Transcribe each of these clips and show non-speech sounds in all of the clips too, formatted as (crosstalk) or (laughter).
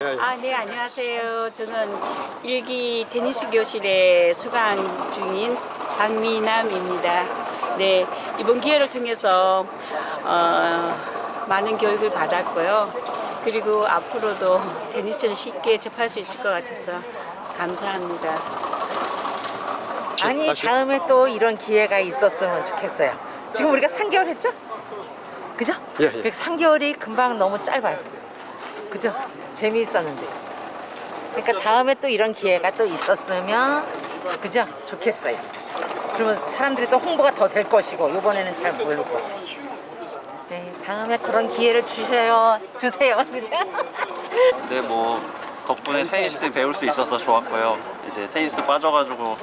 아, 네, 안녕하세요. 저는 일기 테니스 교실에 수강 중인 박미남입니다. 네, 이번 기회를 통해서 어, 많은 교육을 받았고요. 그리고 앞으로도 테니스를 쉽게 접할 수 있을 것 같아서 감사합니다. 아니. 다음에 또 이런 기회가 있었으면 좋겠어요. 지금 우리가 3개월 했죠? 그죠? 예, 예. 그러니까 3개월이 금방 너무 짧아요. 그죠? 재미있었는데. 그러니까 다음에 또 이런 기회가 또 있었으면 그죠? 좋겠어요. 그러면 사람들이 또 홍보가 더 될 것이고 이번에는 잘 모르고. 네, 다음에 그런 기회를 주셔요. 주세요. (laughs) 그죠? 네, 뭐 덕분에 테니스 배울 수 있어서 좋았고요. 이제 테니스 빠져가지고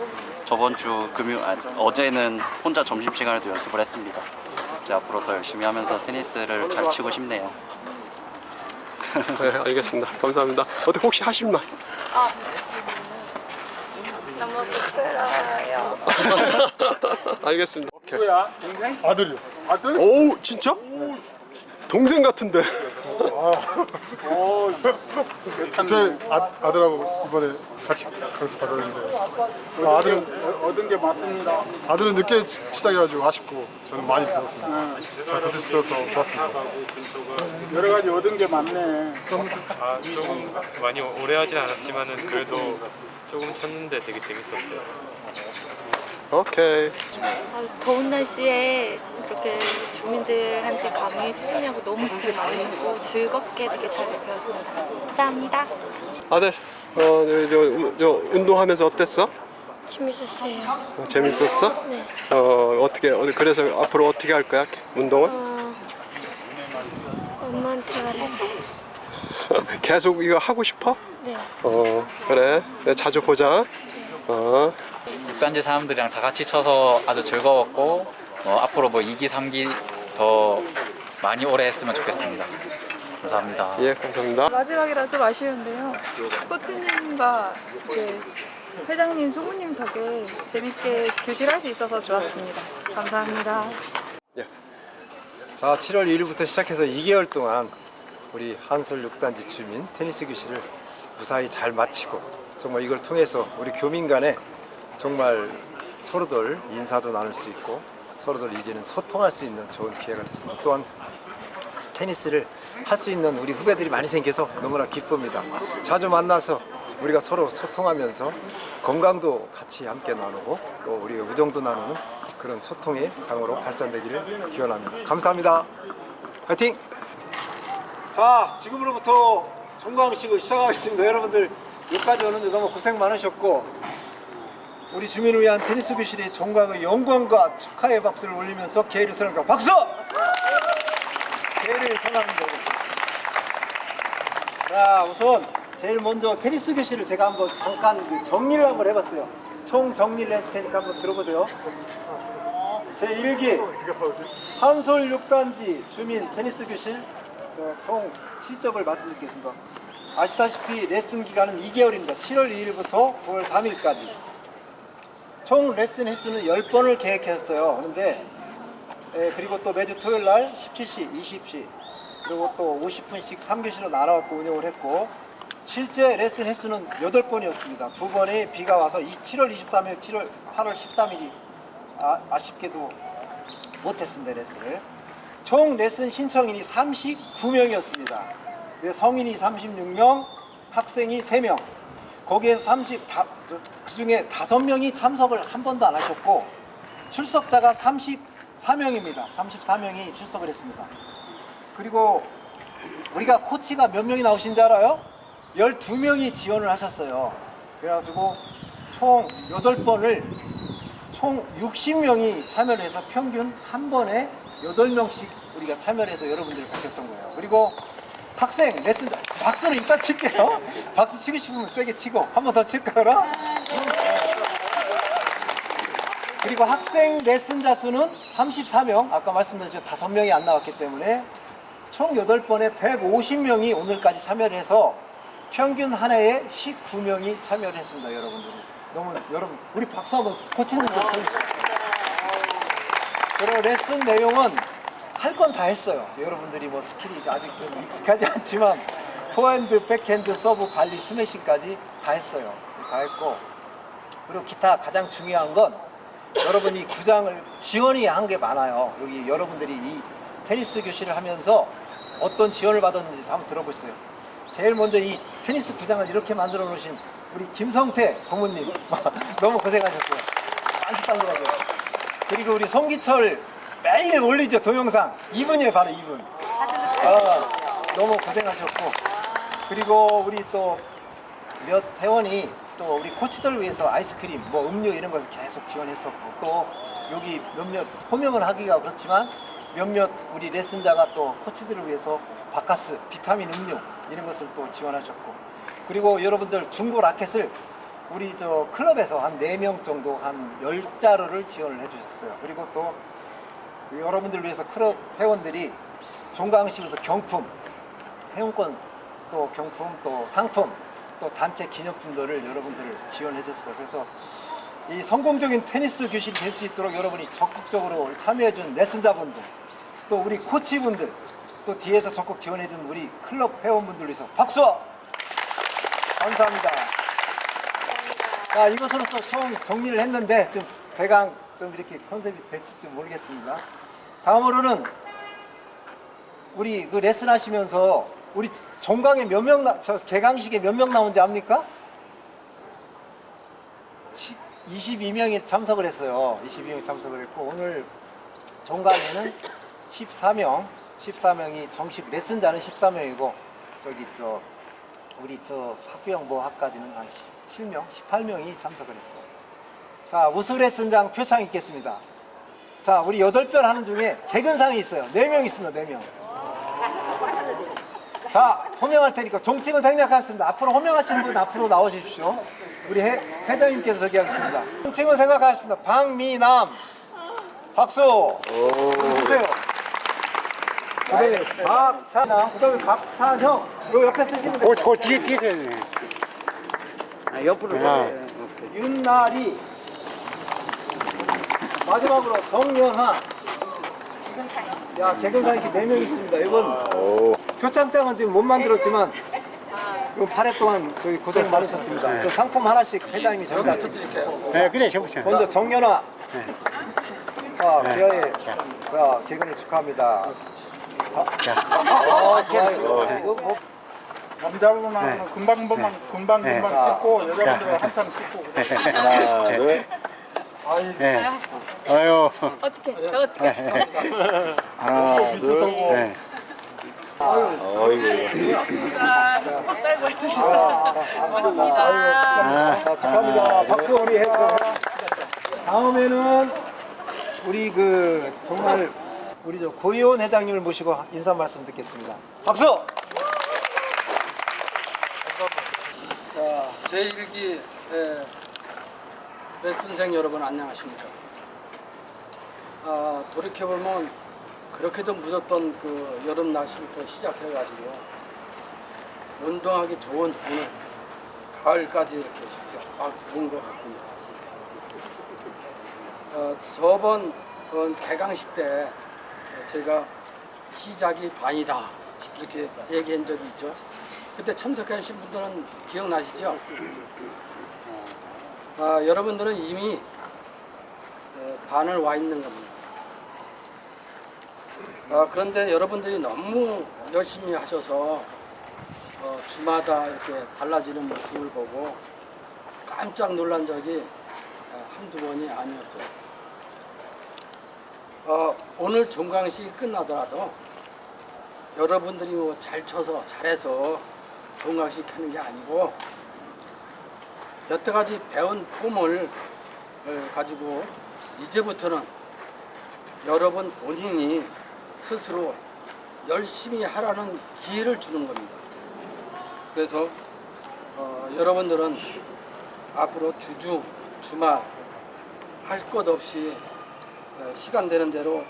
저번 주 금요 아, 어제는 혼자 점심 시간에도 연습을 했습니다. 이제 앞으로 더 열심히 하면서 테니스를 잘 치고 싶네요. 네, 알겠습니다. 감사합니다. 어떻게 혹시 하실 말? 너무 부끄러워요. (laughs) 알겠습니다. 오케이. 누구야? 동생? 아들이요. 아들? 오, 진짜? 동생 같은데. 오, 제 아, 아들하고 이번에 같이 강수 받았는데 아, 아들은 어, 얻은 게 맞습니다. 아들은 늦게 시작해가지고 아쉽고 저는 많이 배웠습니다. 잘수 있어서 좋았습니다. 여러 가지 얻은 게 많네. 아, 조금 많이 오래 하진 않았지만은 그래도 조금 쳤는데 되게 재밌었어요. 오케이. 아, 더운 날씨에 이렇게 주민들한테 강의해 주시냐고 너무 고생 많으셨고 즐겁게 되게 잘 배웠습니다. 감사합니다. 아들, 어, 저, 저, 저 운동하면서 어땠어? 재밌었어요. 어, 재밌었어? 네. 어, 어떻게, 어, 그래서 앞으로 어떻게 할 거야? 운동을? 어, 엄마한테 말해. (laughs) 계속 이거 하고 싶어? 네. 어, 그래. 네, 자주 보자. 어, 육단지 사람들이랑 다 같이 쳐서 아주 즐거웠고 어, 앞으로 뭐 2기, 3기 더 많이 오래 했으면 좋겠습니다. 감사합니다. 예, 감사합니다. 마지막이라 좀 아쉬운데요. 코치님과 이제 회장님, 총무님 덕에 재밌게 교실할 수 있어서 좋았습니다. 감사합니다. 자, 7월 1일부터 시작해서 2개월 동안 우리 한솔 6단지 주민 테니스 교실을 무사히 잘 마치고 정말 이걸 통해서 우리 교민 간에 정말 서로들 인사도 나눌 수 있고 서로들 이제는 소통할 수 있는 좋은 기회가 됐습니다. 또한 테니스를 할 수 있는 우리 후배들이 많이 생겨서 너무나 기쁩니다. 자주 만나서 우리가 서로 소통하면서 건강도 같이 함께 나누고 또 우리 우정도 나누는 그런 소통의 장으로 발전되기를 기원합니다. 감사합니다. 파이팅! 자, 지금으로부터 종강식을 시작하겠습니다. 여러분들 여기까지 오는데 너무 고생 많으셨고 우리 주민을 위한 테니스 교실의 종강의 영광과 축하의 박수를 올리면서 개를 선언합니다. 박수! 개를 선언합니다. 자, 우선 제일 먼저 테니스 교실을 제가 한번 잠깐 그 정리를 한번 해봤어요. 총 정리를 할 테니까 한번 들어보세요. 제 1기 한솔 6단지 주민 테니스 교실 어, 총 실적을 말씀드리겠습니다. 아시다시피 레슨 기간은 2개월입니다. 7월 2일부터 9월 3일까지. 총 레슨 횟수는 10번을 계획했어요. 그런데 예, 그리고 또 매주 토요일 날 17시, 20시 그리고 또 50분씩 3교시로 나눠갖고 운영을 했고 실제 레슨 횟수는 8번이었습니다. 두 번의 비가 와서 7월 23일, 7월 8월 13일이 아, 아쉽게도 못했습니다. 레슨을. 총 레슨 신청인이 39명이었습니다. 성인이 36명, 학생이 3명. 거기에서 30, 다, 그 중에 5명이 참석을 한 번도 안 하셨고 출석자가 34명입니다. 34명이 출석을 했습니다. 그리고 우리가 코치가 몇 명이 나오신 줄 알아요? 12명이 지원을 하셨어요. 그래가지고 총 8번을 총 60명이 참여를 해서 평균 한 번에 8명씩 우리가 참여를 해서 여러분들을 바뀌었던 거예요. 그리고 학생 레슨 박수를 이따 칠게요. 박수 치고 싶으면 세게 치고 한 번 더 칠까요? 그리고 학생 레슨자 수는 34명, 아까 말씀드렸죠. 5명이 안 나왔기 때문에 총 8번에 150명이 오늘까지 참여를 해서 평균 한 해에 19명이 참여를 했습니다, 여러분들. 너무, 여러분, 우리 박수 한번 코치님들 보여주세요. 그리고 레슨 내용은 할 건 다 했어요. 여러분들이 뭐 스킬이 아직 좀 익숙하지 않지만 포핸드, 백핸드, 서브 관리, 스매싱까지 다 했어요. 다 했고 그리고 기타 가장 중요한 건 여러분이 구장을 지원이 한 게 많아요. 여기 여러분들이 이 테니스 교실을 하면서 어떤 지원을 받았는지 한번 들어보세요. 제일 먼저 이 테니스 구장을 이렇게 만들어 놓으신 우리 김성태 고모님 (laughs) 너무 고생하셨어요. 딴짓딴짓하게. 그리고 우리 송기철 매일 올리죠 동영상 이분이에요 바로 이분. 아, 너무 고생하셨고 그리고 우리 또 몇 회원이 또 우리 코치들 위해서 아이스크림, 뭐 음료 이런 걸 계속 지원했었고 또 여기 몇몇 호명을 하기가 그렇지만 몇몇 우리 레슨자가 또 코치들을 위해서 바카스, 비타민 음료 이런 것을 또 지원하셨고 그리고 여러분들 중고 라켓을 우리 저 클럽에서 한 네 명 정도 한 열자루를 지원을 해주셨어요. 그리고 또 여러분들 위해서 클럽 회원들이 종강식으로서 경품, 회원권 또 경품 또 상품 또 단체 기념품들을 여러분들 지원해 줬어요. 그래서 이 성공적인 테니스 교실이 될 수 있도록 여러분이 적극적으로 참여해 준 레슨자분들 또 우리 코치분들 또 뒤에서 적극 지원해 준 우리 클럽 회원분들 위해서 박수! 감사합니다. 자, 이것으로서 총 정리를 했는데 좀 대강 좀 이렇게 컨셉이 될지 모르겠습니다. 다음으로는 우리 그 레슨 하시면서 우리 종강에 몇 명, 나, 저 개강식에 몇 명 나온지 압니까? 22명이 참석을 했어요. 22명이 참석을 했고 오늘 종강에는 14명, 14명이 정식 레슨자는 14명이고 저기 저 우리 저 학부형 뭐 학까지는 한 17명, 18명이 참석을 했어요. 자, 우수 레슨장 표창 있겠습니다. 자, 우리 여덟 별 하는 중에 개근상이 있어요. 네 명 있습니다. 네 명. 자, 호명할 테니까 종칭은 생략하겠습니다. 앞으로 호명하시는 분 앞으로 나오십시오. 우리 회, 회장님께서 저기 하겠습니다. 종칭은 생각하겠습니다. 박미남. 박수. 주세요. 그다음에 박사남. 그다음에 박산형. 요 옆에 쓰시면 돼요. 그 뒤에 뒤에 되네. 옆으로. 아. 윤나리. 마지막으로 정연하. 야, 개근상이 이렇게 네명 있습니다. 이건 표창장은 지금 못 만들었지만 이거 8회 동안 저기 고생 많으셨습니다. 저 상품 하나씩 회장님이 드릴게요. 네, 그래, 저부터. 먼저 정연아. 자, 기아의 자, 개근을 축하합니다. 아, 좋아요. 이거 뭐 남자분은 금방 금방 금방 네. 금방 찍고 여자분들은 한참 찍고. (laughs) 하나, 둘. 네. 아유. 어떻게 저 어떻게 하나, 둘. 네. 떨고 있습니다. 고맙습니다. 아, 자, 축하합니다. 박수 우리 해. 다음에는 우리 그 정말 우리 저 고이원 회장님을 모시고 인사 말씀 듣겠습니다. 박수. 자, 제1기 레슨생 여러분 안녕하십니까? 아, 돌이켜보면 그렇게도 묻었던 그 여름 날씨부터 시작해가지고 운동하기 좋은 오늘 가을까지 이렇게 막온것 같군요. 어, 저번 그 개강식 때 제가 시작이 반이다 이렇게 얘기한 적이 있죠. 그때 참석하신 분들은 기억나시죠? 아, 여러분들은 이미 에, 반을 와 있는 겁니다. 아, 그런데 여러분들이 너무 열심히 하셔서 어, 주마다 이렇게 달라지는 모습을 보고 깜짝 놀란 적이 어, 한두 번이 아니었어요. 어, 오늘 종강식이 끝나더라도 여러분들이 뭐 잘 쳐서 잘해서 종강식 하는 게 아니고 여태까지 배운 폼을 어, 가지고 이제부터는 여러분 본인이 스스로 열심히 하라는 기회를 주는 겁니다. 그래서 어, 여러분들은 앞으로 주주, 주말 할 것 없이 어, 시간 되는 대로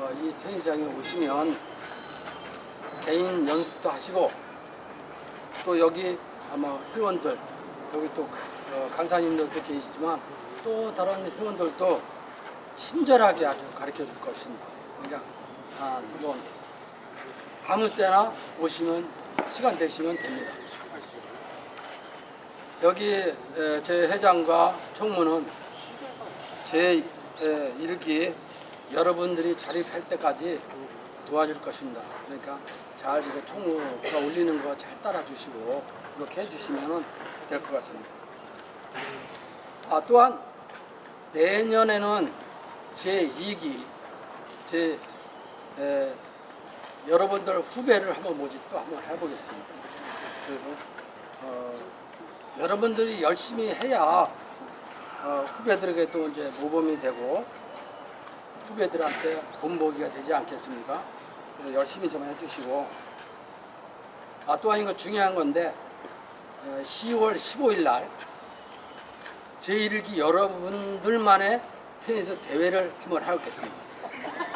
어, 이 테니스장에 오시면 개인 연습도 하시고 또 여기 아마 회원들 여기 또 어, 강사님들도 계시지만 또 다른 회원들도 친절하게 아주 가르쳐 줄 것입니다. 그러니까 아, 한번 아무 때나 오시면 시간 되시면 됩니다. 여기 에, 제 회장과 총무는 제 에, 일기 여러분들이 자립할 때까지 도와줄 것입니다. 그러니까 잘 이거 총무가 올리는 거 잘 따라주시고 이렇게 해주시면 될 것 같습니다. 아 또한 내년에는 제 2기 제 에, 여러분들 후배를 한번 모집도 한번 해보겠습니다. 그래서 어, 여러분들이 열심히 해야 어, 후배들에게 또 이제 모범이 되고 후배들한테 본보기가 되지 않겠습니까? 열심히 좀 해주시고 아 또한 이거 중요한 건데 어, 10월 15일 날 제1기 여러분들만의 테니스 대회를 한번 하겠습니다.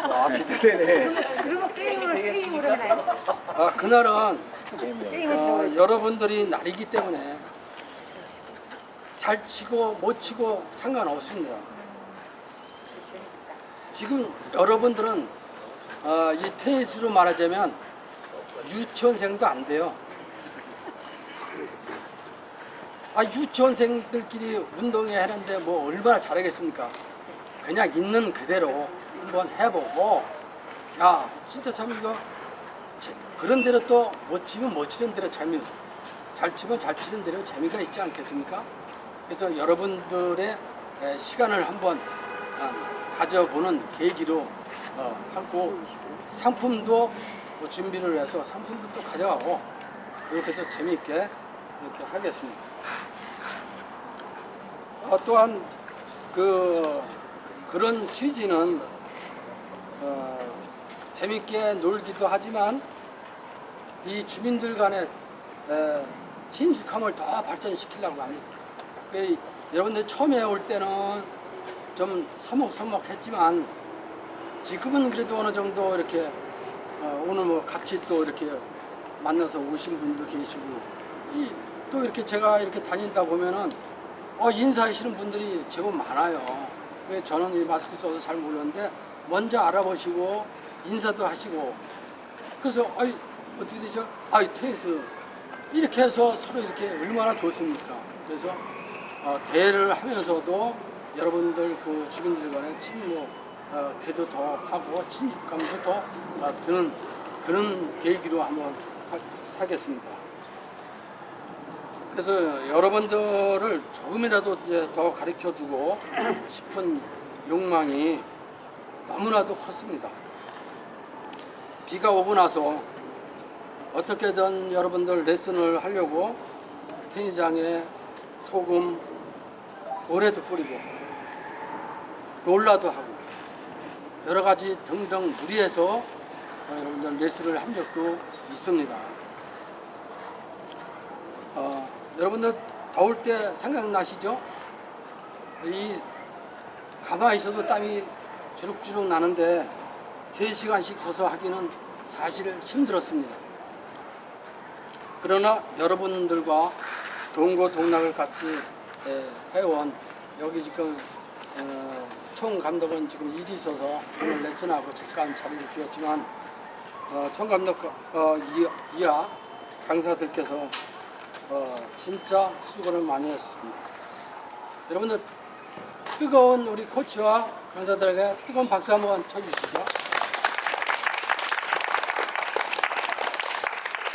아, 기대되네. 그리고 게임으로 게임으로 하나요? 아, 그날은 어, 여러분들이 날이기 때문에 잘 치고 못 치고 상관없습니다. 지금 여러분들은 어, 이 테니스로 말하자면 유치원생도 안 돼요. 아, 유치원생들끼리 운동회 하는데 뭐 얼마나 잘하겠습니까? 그냥 있는 그대로 한번 해보고 야 진짜 참 이거 제- 그런 대로 또 못 치면 못 치는 대로 재미 잘 치면 잘 치는 대로 재미가 있지 않겠습니까? 그래서 여러분들의 에, 시간을 한번 아, 가져보는 계기로 어, 하고 상품도 뭐 준비를 해서 상품도 또 가져가고 이렇게 해서 재미있게 이렇게 하겠습니다. 어, 또한 그 그런 취지는 어, 재밌게 놀기도 하지만 이 주민들 간의 에, 친숙함을 더 발전시키려고 합니다. 그 여러분들 처음에 올 때는 좀 서먹서먹했지만 지금은 그래도 어느 정도 이렇게 어, 오늘 뭐 같이 또 이렇게 만나서 오신 분도 계시고 이, 또 이렇게 제가 이렇게 다니다 보면은 어, 인사하시는 분들이 제법 많아요. 왜 저는 이 마스크 써서 잘 모르는데 먼저 알아보시고 인사도 하시고 그래서 아이 어떻게 되죠? 아이 테니스 이렇게 해서 서로 이렇게 얼마나 좋습니까? 그래서 어, 대회를 하면서도 여러분들 그 주민들 간의 친목 어, 궤도 더 하고 친숙감도 더 어, 드는 그런 계기로 한번 하, 하겠습니다. 그래서 여러분들을 조금이라도 이제 더 가르쳐 주고 싶은 욕망이 너무나도 컸습니다. 비가 오고 나서 어떻게든 여러분들 레슨을 하려고 테니장에 소금, 모래도 뿌리고 롤라도 하고 여러 가지 등등 무리해서 어, 여러분들 레슨을 한 적도 있습니다. 어, 여러분들 더울 때 생각나시죠? 이 가만히 있어도 땀이 주룩주룩 나는데 3시간씩 서서 하기는 사실 힘들었습니다. 그러나 여러분들과 동고 동락을 같이 에, 해온 여기 지금 어, 총 감독은 지금 일이 있어서 오늘 레슨하고 잠깐 자리를 비웠지만 어, 총 감독 어, 이- 이하 강사들께서 어, 진짜 수고를 많이 했습니다. 여러분들 뜨거운 우리 코치와 강사들에게 뜨거운 박수 한번 쳐주시죠.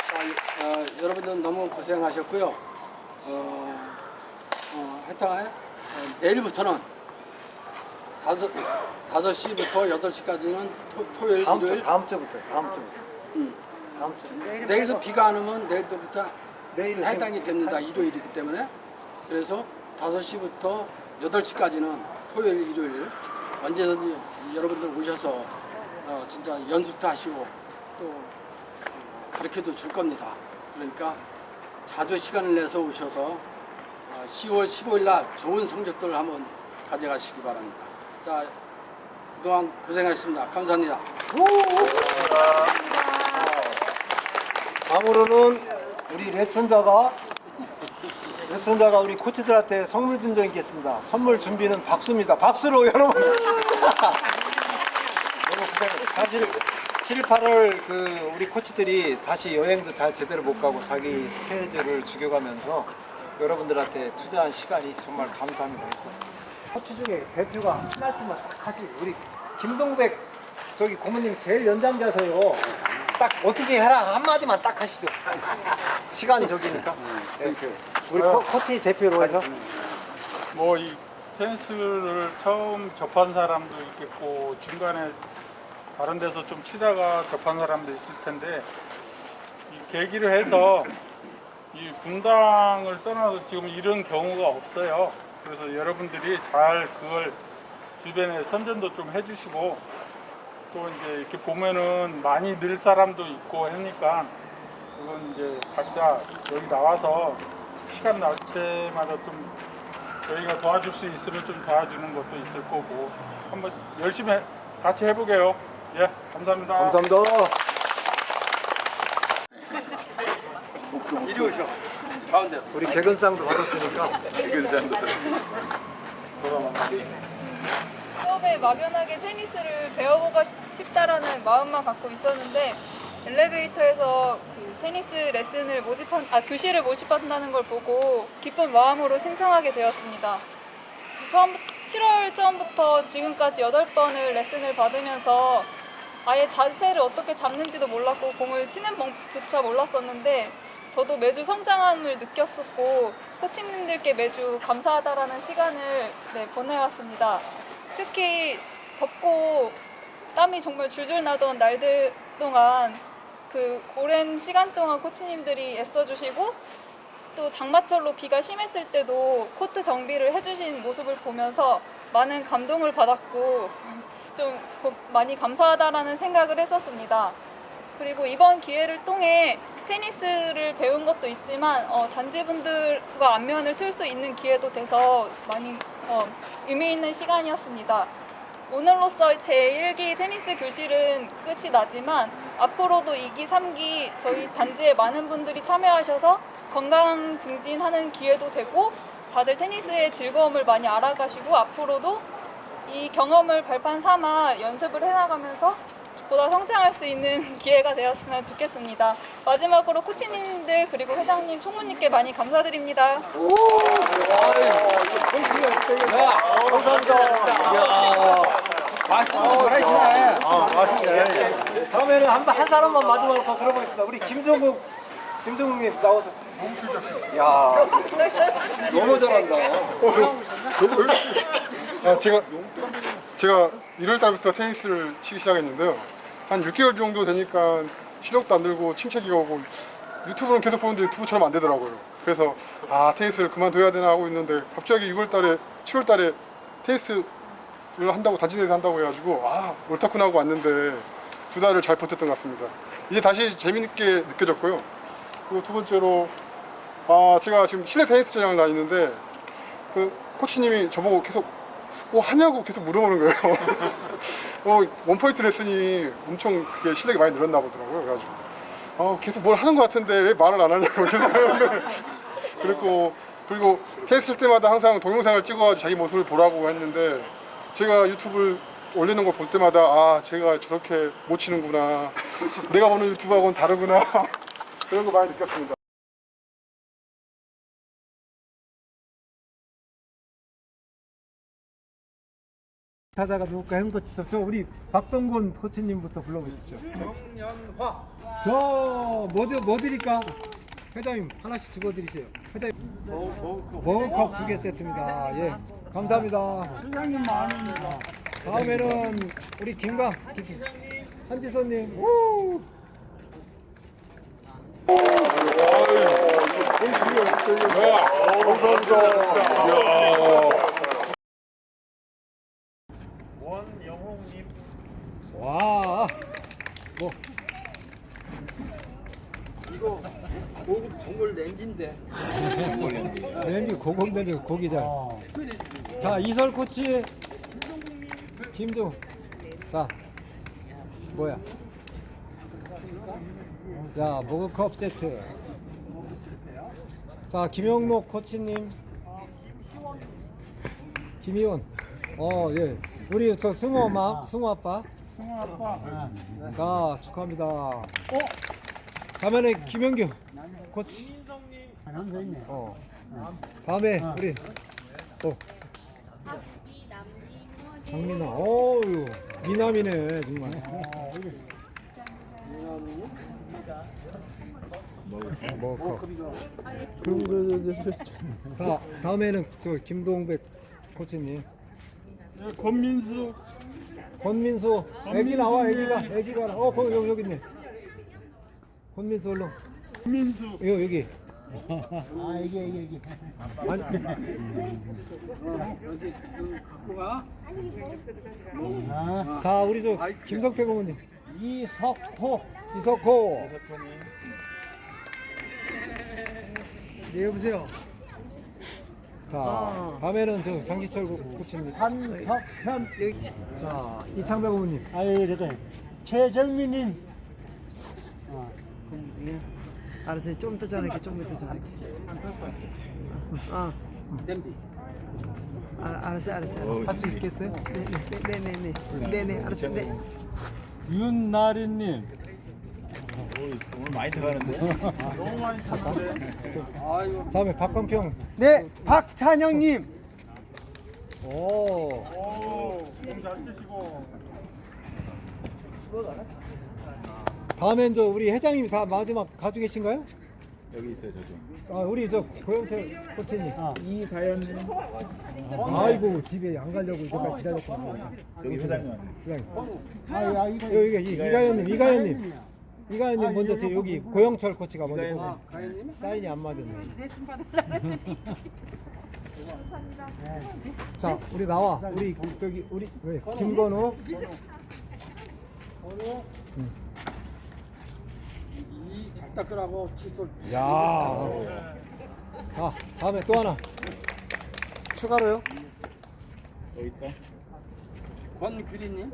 자, 어, 여러분들 너무 고생하셨고요. 어, 어, 하여튼 어, 내일부터는 다섯 다섯 시부터 여덟 시까지는 토, 토요일, 다음 주, 일요일 다음 주부터, 다음 주부터. 음. 다음 주. 내일도 비가 안 오면 내일부터 내일은 해당이 됩니다. 일요일이기 때문에. 그래서 5시부터 8시까지는 토요일, 일요일 언제든지 여러분들 오셔서 어, 진짜 연습도 하시고 또 가르쳐도 줄 겁니다. 그러니까 자주 시간을 내서 오셔서 어, 10월 15일 날 좋은 성적들을 한번 가져가시기 바랍니다. 자, 그동안 고생하셨습니다. 감사합니다. 다음으로는 우리 레슨자가 레슨자가 우리 코치들한테 선물 준 적이 있겠습니다. 선물 준비는 박수입니다. 박수로 (laughs) 여러분. 사실 7, 8월 그 우리 코치들이 다시 여행도 잘 제대로 못 가고 자기 스케줄을 죽여가면서 여러분들한테 투자한 시간이 정말 감사합니다. 코치 중에 대표가 한 말씀만 딱 하지. 우리 김동백 저기 고모님 제일 연장자세요. 딱 어떻게 해라 한마디만 딱 하시죠. 시간 저기니까. 네. 우리 코, 코치 대표로 해서. 뭐 이 테니스를 처음 접한 사람도 있겠고 중간에 다른 데서 좀 치다가 접한 사람도 있을 텐데 이 계기를 해서 이 분당을 떠나서 지금 이런 경우가 없어요. 그래서 여러분들이 잘 그걸 주변에 선전도 좀 해주시고 또 이제 이렇게 보면은 많이 늘 사람도 있고 하니까 그건 이제 각자 여기 나와서 시간 날 때마다 좀 저희가 도와줄 수 있으면 좀 도와주는 것도 있을 거고 한번 열심히 해- 같이 해보게요. 예, 감사합니다. 감사합니다. 이리 오셔. 가운데. 우리 개근상도 받았으니까. 개근상도 처음에 막연하게 테니스를 배워보고 싶다라는 마음만 갖고 있었는데 엘리베이터에서 그 테니스 레슨을 모집한 아 교실을 모집한다는 걸 보고 기쁜 마음으로 신청하게 되었습니다. 처음 7월 처음부터 지금까지 8번을 레슨을 받으면서 아예 자세를 어떻게 잡는지도 몰랐고 공을 치는 법조차 몰랐었는데 저도 매주 성장함을 느꼈었고 코치님들께 매주 감사하다라는 시간을 네, 보내왔습니다. 특히 덥고 땀이 정말 줄줄 나던 날들 동안 그 오랜 시간 동안 코치님들이 애써주시고 또 장마철로 비가 심했을 때도 코트 정비를 해주신 모습을 보면서 많은 감동을 받았고 좀 고- 많이 감사하다라는 생각을 했었습니다. 그리고 이번 기회를 통해 테니스를 배운 것도 있지만 어, 단지분들과 안면을 틀 수 있는 기회도 돼서 많이 어, 의미 있는 시간이었습니다. 오늘로써 제1기 테니스 교실은 끝이 나지만 앞으로도 2기, 3기 저희 단지에 많은 분들이 참여하셔서 건강 증진하는 기회도 되고 다들 테니스의 즐거움을 많이 알아가시고 앞으로도 이 경험을 발판 삼아 연습을 해나가면서 보다 성장할 수 있는 (laughs) 기회가 되었으면 좋겠습니다. 마지막으로 코치님들 그리고 회장님, 총무님께 많이 감사드립니다. 말씀도 잘하시네. 어, 맛있네. 다음에는 한, 한 사람만 마지막으로 더 들어보겠습니다. 우리 김종국, 김종국님 나와서. 야, 너무 잘한다. 아, 제가 제가 1월 달부터 테니스를 치기 시작했는데요. 한 6개월 정도 되니까 시력도 안 들고 침체기가 오고 유튜브는 계속 보는데 유튜브처럼 안 되더라고요. 그래서 아 테니스를 그만둬야 되나 하고 있는데 갑자기 6월 달에 7월 달에 테니스 를 한다고 단지내에서 한다고 해가지고 아 옳다구나 하고 왔는데 두 달을 잘 버텼던 것 같습니다. 이제 다시 재미있게 느껴졌고요. 그리고 두 번째로 아 제가 지금 실내 테니스장을 다니는데 그 코치님이 저보고 계속 뭐 하냐고 계속 물어보는 거예요. (laughs) 어, 원포인트 레슨이 엄청 그게 실력이 많이 늘었나 보더라고요. 그래가지고 어, 계속 뭘 하는 것 같은데 왜 말을 안 하냐고 (laughs) 그랬고 그리고 테스트 칠 때마다 항상 동영상을 찍어가지고 자기 모습을 보라고 했는데 제가 유튜브를 올리는 걸 볼 때마다 아 제가 저렇게 못 치는구나 내가 보는 유튜브하고는 다르구나 (laughs) 그런 거 많이 느꼈습니다. 찾아가 볼까 한 거치 저 우리 박동곤 코치님부터 불러보십시오. 정연화. 저 뭐드 뭐 드릴까? 회장님 하나씩 주고 드리세요. 회장님. 머그컵 두 개 세트입니다. 예, 감사합니다. 회장님 많습니다. 다음에는 우리 김강 기수 한지선님. 우! 원영홍님. 와, 뭐 이거 고급 정글 렌즈인데. 렌즈 고급 렌즈 고기장. 자 이설 코치 김종. 자 뭐야? 자 모그컵 세트. 자 김영록 코치님. 김희원. 어 예. 우리 저 승호 마 승호 아빠. 승호 아빠. 자 축하합니다. 어? 다음에 김영규 코치. 어. 다음에 우리 또 장민아. 어유 미남이네 정말. 그럼 다 다음에는 저 김동백 코치님. 네, 권민수. 권민수, 애기 나와, 애기가, 애기가 나. 어, 거기 여기, 여기 있네. 권민수 얼른. 민수. 여기 여기. 아 여기 여기. 아니, 여기 여기 갖고 가. 자 우리 저 김성태 고모님. 이석호. 이석호. 네 여보세요. 자 다음에는 저 장기철 고- 코치님. 한석현. 자 이창배 고모님. 아유 이렇게 최정민님. 어. 알았어요. 좀 더 전화할게. 좀 이따 전화할게. 어. 냄비. 아, 알았어, 알았어. 알았어. 할수 있겠어요? 네, 네, 네, 네, 네, 네, 네, 알았어. 네. 윤나리님. 오늘 많이 들어가는데. 너무 많이 쳤는데. 다음에 박광평. 네, 박찬영님. 오. 오, 너무 잘 치시고. 다음엔 저 우리 회장님이 다 마지막 가지고 계신가요? 여기 있어요, 저 좀. 아, 우리 저 고영태 코치님. 이가연님. 아이고 집에 안 가려고 이제까지 기다렸구나. 여기 회장님. 회장님. 아, 야, 이거. 여기 이- 이가연님, 이가연님. 이가연님 먼저 드려 여기 고영철 코치가 먼저 보고 사인이 안 맞았네. 자, 우리 나와. 우리 저기 우리 왜 김건우. 이잘 닦으라고 칫솔. 야. 자, 다음에 또 하나. 추가로요? 권규리님.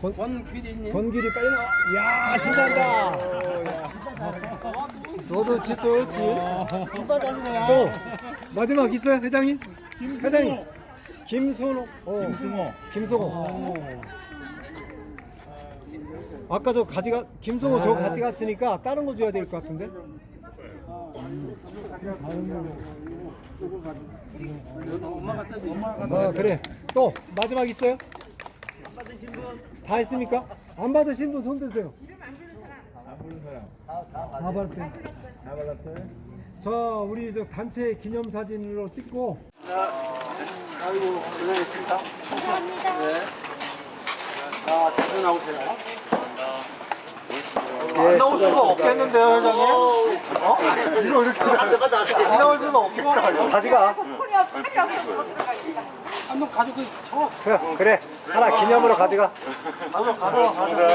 권- 권규리님. 권길이 빨리 나와. 야, 신난다. 너도 칫솔 치. 또 마지막 있어요, 회장님? 회장님. 김순호. 어. 김승호. 김승호. 아까 저 가지가 김승호 저 가지 갔으니까 다른 거 줘야 될 것 같은데. 아 그래. 또 마지막 있어요? 다 했습니까? 안 받으신 분 손 드세요. 다 받았어요. 다 받았어요. 자, 우리 저 단체 기념 사진으로 찍고 아이고 고생했습니다. 감사합니다. 네. 자, 자주 나오세요. 안 나올 수가 없겠는데요, 회장님? 어? 이거 이렇게 안 나올 수가 없겠다. 가지가 한번 가지고 쳐. 그래, 그래 하나 기념으로 가져가.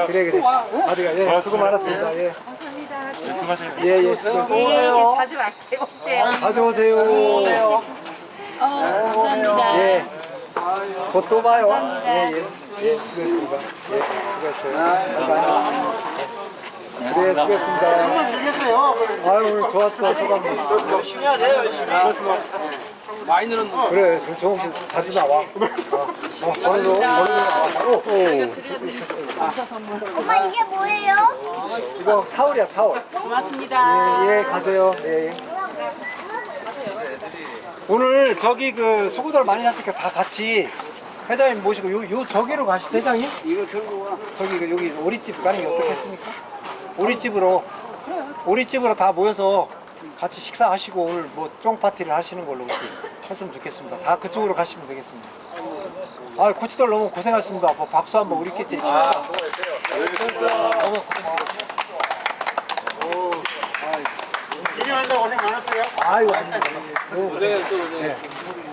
그래 그래 가져가. 예, 수고 많았습니다. 예. 감사합니다. 예, 예, 수고하세요. 자주 올게요. 자주 오세요. 감사합니다. 예. 곧 또 봐요. 예, 예. 예, 수고했습니다. 예, 수고했어요. 감사합니다. 네, 수고했습니다. 즐겼어요. 아유, 오늘 좋았어, 소감. 열심히 하세요, 열심히. 많이 늘었네. 그래, 좀 조금씩 자주 나와. 어, 어, 버리로, 버리로 나와. 오, 오. 엄마 이게 뭐예요? 이거 타올이야, 타올. 고맙습니다. 예, 예, 가세요. 예, 예. 오늘 저기 그 수고들 많이 하시니까 다 같이 회장님 모시고 요, 요 저기로 가시죠, 회장님? 이거 와. 저기 그 여기 오리집 가는 게 어떻겠습니까? 오리집으로 오리집으로 다 모여서 같이 식사하시고 오늘 뭐 쫑파티를 하시는 걸로 이렇게 했으면 좋겠습니다. 다 그쪽으로 가시면 되겠습니다. 아, 코치들 너무 고생하셨습니다. 뭐 박수 한번 우리 끼리 치죠. 아, 너무 기념한다고 고생 많았어요. 아유, 아닙니다. 네, 또 네. 예.